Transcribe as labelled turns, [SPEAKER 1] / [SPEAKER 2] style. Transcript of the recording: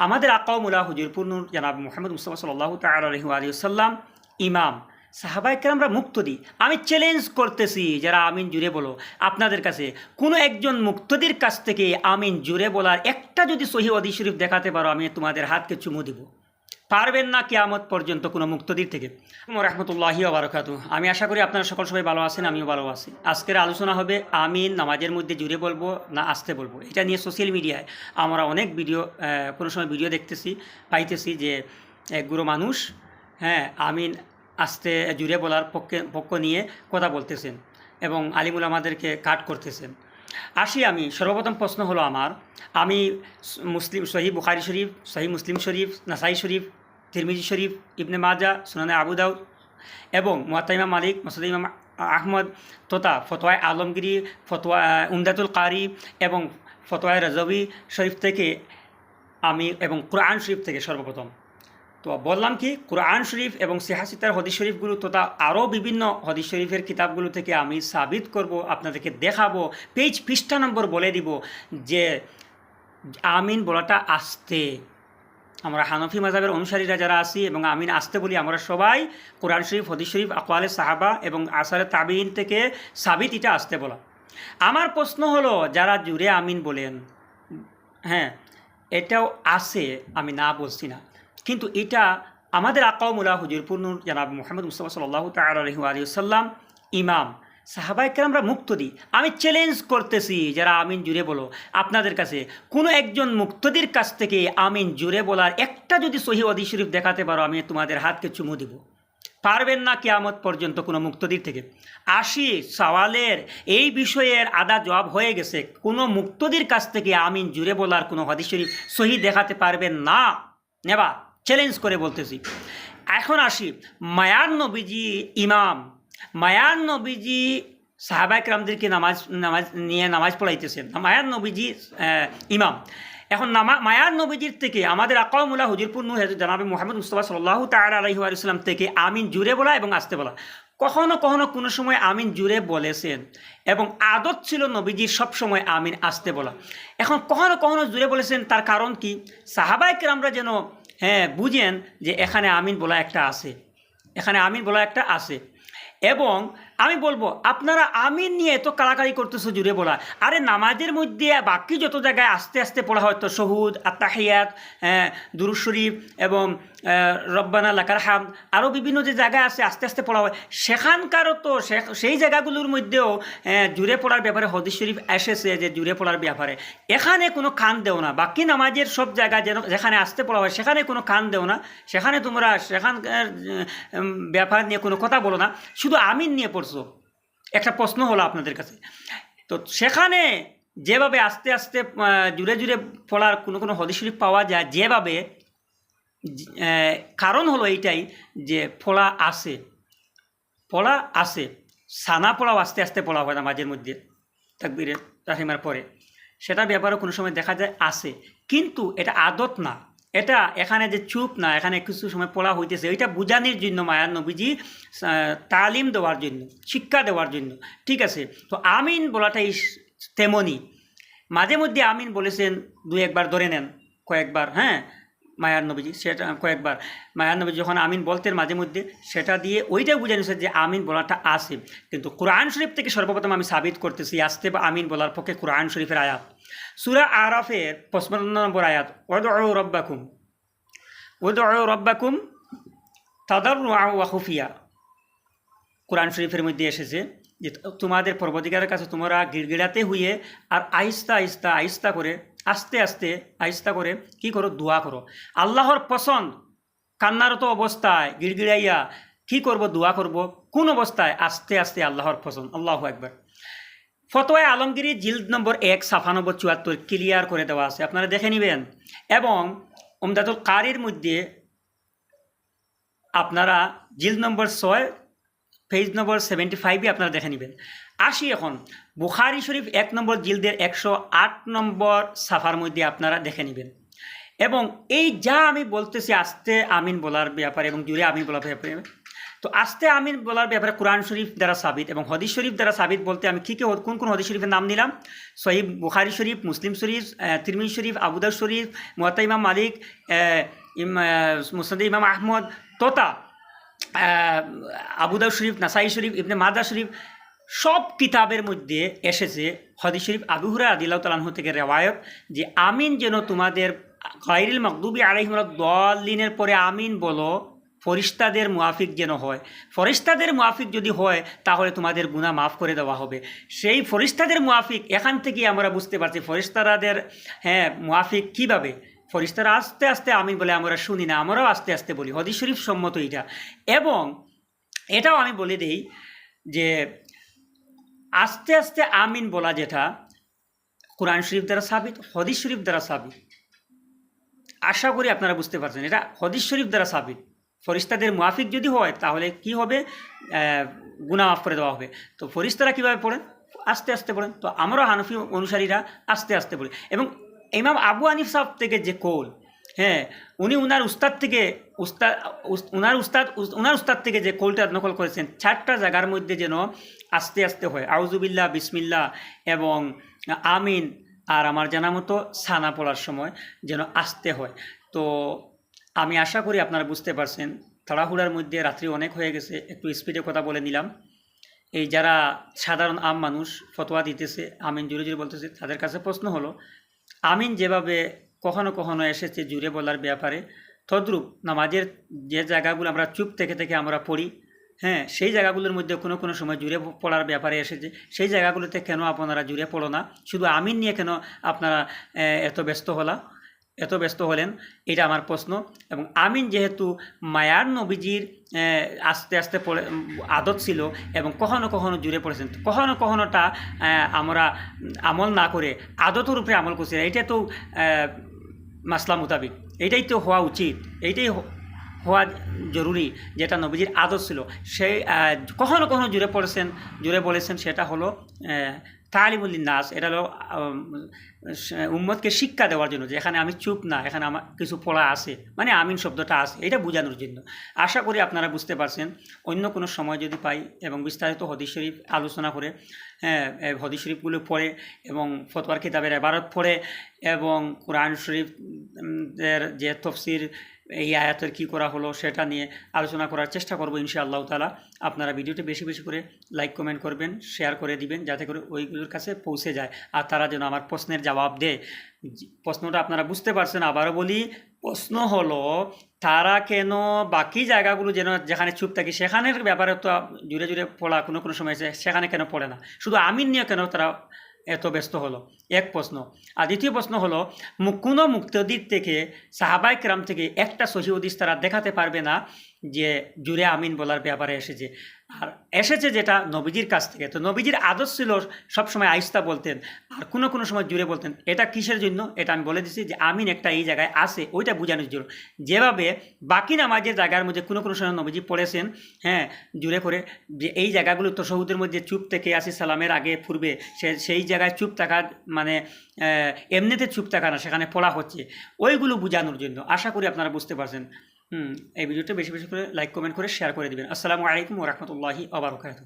[SPEAKER 1] আমাদের আকাউমুল্লাহ হুজুরপুরনুর জানাব মোহাম্মদ মুস্তফা সাল্লাহ তালহি আলিয়াল্লাম ইমাম সাহাবাইকে আমরা মুক্তদি। আমি চ্যালেঞ্জ করতেছি, যারা আমিন জুড়ে বলো। আপনাদের কাছে কোনো একজন মুক্তদির কাছ থেকে আমিন জুড়ে বলার একটা যদি সহি অদি শরীফ দেখাতে পারো, আমি তোমাদের হাতকে চুমু দিব। পারবেন না কেয়ামত পর্যন্ত কোনো মুক্তদির থেকে। রহমতুল্লাহি বারকাতু। আমি আশা করি আপনারা সকল সবাই ভালো আছেন, আমিও ভালো আছি। আজকের আলোচনা হবে আমিন, নামাজের মধ্যে জুড়ে বলব না আসতে বলব। এটা নিয়ে সোশ্যাল মিডিয়ায় আমরা অনেক ভিডিও কোনো সময় ভিডিও দেখতেছি, পাইতেছি যে গুরু মানুষ হ্যাঁ আমিন আসতে জুড়ে বলার পক্ষে, পক্ষ নিয়ে কথা বলতেছেন এবং আলিমুল আমাদেরকে কাট করতেছেন। আসি আমি, সর্বপ্রথম প্রশ্ন হলো আমার, আমি মুসলিম, সহি বুখারি শরীফ, সহি মুসলিম শরীফ, নাসাই শরীফ তিরমিজি শরীফ, ইবনে মাজা, সুনানে আবু দাউদ এবং মুয়াত্তা মালিক মসুদ ইমাম আহমদ তথা ফতোয়ায় আলমগিরি, ফতোয়া উমদাতুল কারি এবং ফতোয়ায় রাজবি শরীফ থেকে আমি এবং কোরআন শরীফ থেকে সর্বপ্রথম। তো বললাম কি, কোরআন শরীফ এবং সিহাসিতার হদিস শরীফগুলো তথা আরও বিভিন্ন হদিস শরীফের কিতাবগুলো থেকে আমি সাবিত করব, আপনাদেরকে দেখাবো, পেজ পৃষ্ঠা নম্বর বলে দিব যে আমিন বলাটা আসতে। আমরা হানফি মাজাবের অনুসারীরা যারা আছি এবং আমিন আসতে বলি, আমরা সবাই কোরআন শরীফ, হদিস শরীফ, আকওয়ালে সাহাবা এবং আসারে তাবিন থেকে সাবিত এটা আসতে বলা। আমার প্রশ্ন হলো, যারা জুড়ে আমিন বলেন হ্যাঁ এটাও আছে, আমি না বলছি না। কিন্তু এটা আমাদের আকাউমুল্লাহ হুজুরপুরনুর জানাব মোহাম্মদ মুস্তফা সাল্লাহ তালহি আলিয়াল্লাম ইমাম। সাহাবাইকে আমরা মুক্ত দিই আমি চ্যালেঞ্জ করতেছি, যারা আমিন জুড়ে বলো। আপনাদের কাছে কোনো একজন মুক্তদির কাছ থেকে আমিন জুড়ে বলার একটা যদি সহি অদি শরীফ দেখাতে পারো, আমি তোমাদের হাতকে চুমু দিব। পারবেন না কেয়ামত পর্যন্ত কোনো মুক্তদির থেকে। আসি সওয়ালের এই বিষয়ের আদা জবাব হয়ে গেছে, কোনো মুক্তদির কাছ থেকে আমিন জুড়ে বলার কোনো হদিস শরীফ সহি দেখাতে পারবেন না। নেবা চ্যালেঞ্জ করে বলতেছি। এখন আসি, মায়ার নবীজি ইমাম মায়ার নবীজি সাহাবাইক রামদেরকে নামাজ নামাজ নিয়ে নামাজ পড়াইতেছেন। মায়ার নবীজি ইমাম। এখন নামা, মায়ার নবীজির থেকে আমাদের আকামুল্লাহ হুজুরপুর নূর জানাবে মোহাম্মদ মুস্তফা সাল্লাহ তালা আলহি আলাইসাল্লাম থেকে আমিন জুড়ে বলা এবং আসতে বলা। কখনো কখনো কোনো সময় আমিন জুড়ে বলেছেন এবং আদত ছিল নবীজির সবসময় আমিন আসতে বলা। এখন কখনো কখনো জুড়ে বলেছেন, তার কারণ কি? সাহাবাইকে আমরা যেন হ্যাঁ বুঝেন যে এখানে আমিন বলা একটা আছে। এখানে আমিন বলা একটা আছে। এবং আমি বলব, আপনারা আমিন নিয়ে এত কাড়াকাড়ি করতেছো জুড়ে বলা। আরে নামাজের মধ্যে বাকি যত জায়গায় আস্তে আস্তে পড়া হয়, তো সহুদ আত্মাহিয়াত দুরুদ শরীফ এবং রব্বানা লাকার হাম আরও বিভিন্ন যে জায়গা আছে আস্তে আস্তে পড়া হয়। সেখানকারও তো সেই জায়গাগুলোর মধ্যেও জুড়ে পড়ার ব্যাপারে হদিস শরীফ এসেছে যে জুড়ে পড়ার ব্যাপারে। এখানে কোনো খান দেও না। বাকি নামাজের সব জায়গা যেন, যেখানে আসতে পড়া হয়, সেখানে কোনো খান দেও না। সেখানে তোমরা সেখানকার ব্যাপার নিয়ে কোনো কথা বলো না। শুধু আমিন নিয়ে পড়ছো একটা প্রশ্ন হলো আপনাদের কাছে। তো সেখানে যেভাবে আস্তে আস্তে জুড়ে জুড়ে পড়ার কোনো কোনো হদিস শরীফ পাওয়া যায়, যেভাবে কারণ হলো এইটাই যে ফলা আসে। ফলা আসে। সানা পড়াও আস্তে আস্তে পড়া হয় না মাঝের মধ্যে, তাকবিরে রাহিমার পরে। সেটা ব্যাপারে কোনো সময় দেখা যায় আসে। কিন্তু এটা আদত না। এটা এখানে যে চুপ না, এখানে কিছু সময় পড়া হইতেছে এটা বুঝানির জন্য মায়ার নবীজি তালিম দেওয়ার জন্য, শিক্ষা দেওয়ার জন্য। ঠিক আছে? তো আমিন বলাটাই তেমনি। তেমনই মাঝে মধ্যে আমিন বলেছেন দু একবার ধরে নেন, কয়েকবার হ্যাঁ? মায়ার নবীজি, সেটা কয়েকবার। মায়ার নবী যখন আমিন বলতেন মাঝে মধ্যে, সেটা দিয়ে ওইটাই বুঝে নিছে যে আমিন বলাটা আসে কিন্তু কোরআন শরীফ থেকে সর্বপ্রথম আমি সাবিত করতেছি আসতে বা আমিন বলার পক্ষে কোরআন শরীফের আয়াত। সুরা আরাফের পঁচপন্ন নম্বর আয়াত ওদ রব্বাকুম ওদ রব্বাকুম তাদার ওয়াহুফিয়া কোরআন শরীফের মধ্যে এসেছে যে তোমাদের পর্বতিকারের কাছে তোমরা গিড়গিড়াতে হইয়ে আর আহিস্তা আহিস্তা আহিস্তা করে আস্তে আস্তে আহিস্তা করে কি করো? দোয়া করো। আল্লাহর পছন্দ, কান্নারত অবস্থায় গিড়গিড়াইয়া কি করব? দোয়া করব। কোন অবস্থায়? আস্তে আস্তে আল্লাহর পছন্দ। আল্লাহ একবার ফতোয়ায় আলমগিরি জিল্দ নম্বর এক সাফা নম্বর চুয়াত্তর, ক্লিয়ার করে দেওয়া আছে। আপনারা দেখে নেবেন। এবং ওমদাতুল কারির মধ্যে আপনারা জিল্দ নম্বর ছয় পেজ নম্বর সেভেন্টি ফাইভে আপনারা দেখে নেবেন। আসি এখন। বুখারি শরীফ এক নম্বর জিলদের একশো আট নম্বর সাফার মধ্যে আপনারা দেখে নেবেন। এবং এই যা আমি বলতেছি, আস্তে আমিন বলার ব্যাপারে এবং জুড়ে আমিন বলার ব্যাপারে। তো আস্তে আমিন বলার ব্যাপারে কোরআন শরীফ দ্বারা সাবিত এবং হদিস শরীফ দ্বারা সাবিত বলতে আমি কী কী কোন কোন হদিস শরীফের নাম নিলাম? সহিব বুখারি শরীফ, মুসলিম শরীফ তিরমিজ শরীফ আবুদার শরীফ, মোয়াত্তা ইমাম মালিক মুসনাদ ইমাম আহমদ তোতা আবুদার শরীফ, নাসাই শরীফ, ইবনে মাদা শরীফ সব কিতাবের মধ্যে এসেছে হদিস শরীফ আবু হুরা আদিল্লাহ তালাহ থেকে রেওয়ায়ত যে, আমিন যেন তোমাদের গাইরিল মকদুবি আলহিমুল দলিনের পরে আমিন বলো, ফরিস্তাদের মুআফিক যেন হয়। ফরিস্তাদের মুআফিক যদি হয়, তাহলে তোমাদের গুনাহ মাফ করে দেওয়া হবে। সেই ফরিস্তাদের মুআফিক এখান থেকে আমরা বুঝতে পারছি ফরিস্তারাদের হ্যাঁ মুআফিক কীভাবে? ফরিস্তারা আস্তে আস্তে আমিন বলে আমরা শুনি না, আমরাও আস্তে আস্তে বলি। হদিস শরীফ সম্মত এটা। এবং এটাও আমি বলে দিই যে আস্তে আস্তে আমিন বলা যেটা কোরআন শরীফ দ্বারা সাবিত, হদিস শরীফ দ্বারা সাবিত। আশা করি আপনারা বুঝতে পারছেন, এটা হদিস শরীফ দ্বারা সাবিত। ফরিস্তাদের মুয়াফিক যদি হয়, তাহলে কি হবে? গুণা মাফ করে দেওয়া হবে। তো ফরিস্তারা কীভাবে পড়েন? আস্তে আস্তে পড়েন। তো আমরাও হানফি অনুসারীরা আস্তে আস্তে পড়ি। এবং ইমাম আবু আনিফ সাহেব থেকে যে কোল হ্যাঁ উনি উনার উস্তাদ থেকে উস্তাদ উস- উনার উস্তাদ, উস- উনার উস্তাদ থেকে যে কোলটা নকল করেছেন, চারটা জায়গার মধ্যে যেন আস্তে আস্তে হয়। আউজুবিল্লা বিসমিল্লা এবং আমিন আর আমার জানা মতো সানা পড়ার সময় যেন আসতে হয়। তো আমি আশা করি আপনারা বুঝতে পারছেন, তাড়াহুড়ার মধ্যে রাত্রি অনেক হয়ে গেছে, একটু স্পিডে কথা বলে নিলাম। এই যারা সাধারণ আম মানুষ, ফতোয়া দিতেছে, আমিন জুড়ে জুড়ে বলতেছে, তাদের কাছে প্রশ্ন হলো, আমিন যেভাবে কখনো কখনো এসেছে জুড়ে বলার ব্যাপারে। তদ্রূপ নামাজের যে জায়গাগুলো আমরা চুপ থেকে থেকে আমরা পড়ি হ্যাঁ সেই জায়গাগুলোর মধ্যে কোনো কোনো সময় জুড়ে পড়ার ব্যাপারে এসেছে। সেই জায়গাগুলোতে কেন আপনারা জুড়ে পড়ো না? শুধু আমিন নিয়ে কেন আপনারা এত ব্যস্ত হলা? এত ব্যস্ত হলেন, এটা আমার প্রশ্ন। এবং আমিন যেহেতু মায়ার নবীজির আস্তে আস্তে পড়ে আদত ছিল এবং কখনো কখনো জুড়ে পড়েছেন, কখনো কখনোটা আমরা আমল না করে আদতের উপরে আমল করছি এটা তো মাসলা মোতাবিক। এইটাই তো হওয়া উচিত। এইটাই হওয়া জরুরি যেটা নবীজির আদত ছিল। সেই কখনো কখনো জুড়ে পড়েছেন, জুড়ে বলেছেন সেটা হলো তালিমুল্লিন নাস এটা হলো উম্মতকে শিক্ষা দেওয়ার জন্য যে এখানে আমি চুপ না, এখানে আমার কিছু পড়া আছে মানে আমিন শব্দটা আছে, এটা বোঝানোর জন্য। আশা করি আপনারা বুঝতে পারছেন, অন্য কোনো সময় যদি পাই এবং বিস্তারিত হদিস শরীফ আলোচনা করে হ্যাঁ হদিস শরীফগুলো পড়ে এবং ফতোয়ার কিতাবের এবারত পড়ে এবং কোরআন শরীফ এর যে তফসির এই আয়াতের কী করা হলো সেটা নিয়ে আলোচনা করার চেষ্টা করব ইনশাআল্লাহ তালা আপনারা ভিডিওটি বেশি বেশি করে লাইক, কমেন্ট করবেন, শেয়ার করে দিবেন যাতে করে ওইগুলোর কাছে পৌঁছে যায়। আর তারা যেন আমার প্রশ্নের জবাব দেয়। প্রশ্নটা আপনারা বুঝতে পারছেন, আবারও বলি, প্রশ্ন হলো, তারা কেন বাকি জায়গাগুলো যেন যেখানে চুপ থাকি, সেখানের ব্যাপারে তো জুড়ে জুড়ে পড়া কোনো কোনো সময় সেখানে কেন পড়ে না? শুধু আমিন নিয়ে কেন তারা এত ব্যস্ত হলো। এক প্রশ্ন। আর দ্বিতীয় প্রশ্ন হলো কোনো মুক্তদিক থেকে, সাহাবাই ক্রাম থেকে একটা সহি তারা দেখাতে পারবে না? যে জুড়ে আমিন বলার ব্যাপারে এসেছে। আর এসেছে যেটা নবীজির কাছ থেকে। তো নবীজির আদর্শ ছিল সবসময় আইস্তা বলতেন, আর কোনো কোনো সময় জুড়ে বলতেন, এটা কিসের জন্য? এটা আমি বলে দিচ্ছি যে, আমিন একটা এই জায়গায় আসে ওইটা বোঝানোর জন্য। যেভাবে বাকি নামাজের জায়গার মধ্যে কোনো কোনো সময় নবীজি পড়েছেন হ্যাঁ জুড়ে করে যে, এই জায়গাগুলো তো তসহুদের মধ্যে চুপ থেকে আসি, সালামের আগে পূর্বে সে, সেই জায়গায় চুপ থাকা মানে এমনিতে চুপ থাকা না, সেখানে পড়া হচ্ছে। ওইগুলো বোঝানোর জন্য। আশা করি আপনারা বুঝতে পারছেন। হুম, এই ভিডিওটা বেশি বেশি করে লাইক কমেন্ট করে শেয়ার করে দেবেন। আসসালামু আলাইকুম ওরহমতুল্লাহি আবরকাত